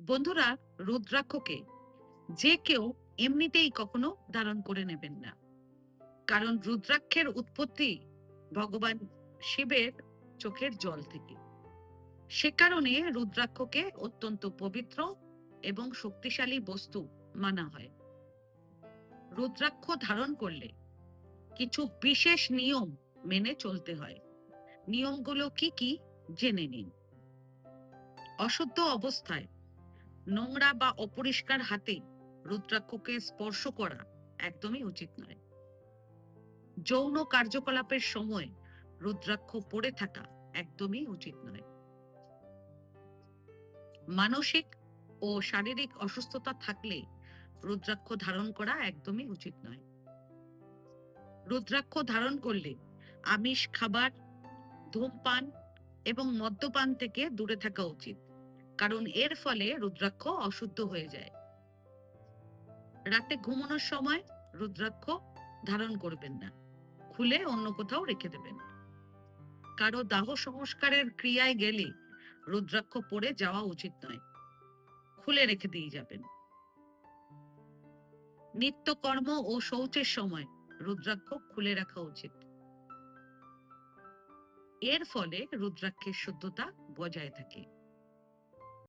বন্ধুরা, রুদ্রাক্ষকে যে কেউ এমনিতেই কখনো ধারণ করে নেবেন না। কারণ রুদ্রাক্ষের উৎপত্তি ভগবান শিবের চোখের জল থেকে। সে কারণে রুদ্রাক্ষকে অত্যন্ত পবিত্র এবং শক্তিশালী বস্তু মানা হয়। রুদ্রাক্ষ ধারণ করলে কিছু বিশেষ নিয়ম মেনে চলতে হয়। নিয়মগুলো কি কি? জেনে নিন। অশুদ্ধ অবস্থায় নোংরা বা অপরিষ্কার হাতে রুদ্রাক্ষকে স্পর্শ করা একদমই উচিত নয়। যৌন কার্যকলাপের সময় রুদ্রাক্ষ পড়ে থাকা একদমই উচিত নয়। মানসিক ও শারীরিক অসুস্থতা থাকলে রুদ্রাক্ষ ধারণ করা একদমই উচিত নয়। রুদ্রাক্ষ ধারণ করলে আমিষ, খাবার, ধূমপান এবং মদ্যপান থেকে দূরে থাকা উচিত। কারণ এর ফলে রুদ্রাক্ষ অশুদ্ধ হয়ে যায়। রাতে ঘুমানোর সময় রুদ্রাক্ষ ধারণ করবেন না, খুলে অন্য কোথাও রেখে দেবেন। কারও দাহ সংস্কারের ক্রিয়ায় গেলে রুদ্রাক্ষ পরে যাওয়া উচিত নয়, খুলে রেখে দিয়ে যাবেন। নিত্যকর্ম ও শৌচের সময় রুদ্রাক্ষ খুলে রাখা উচিত। এর ফলে রুদ্রাক্ষের শুদ্ধতা বজায় থাকে।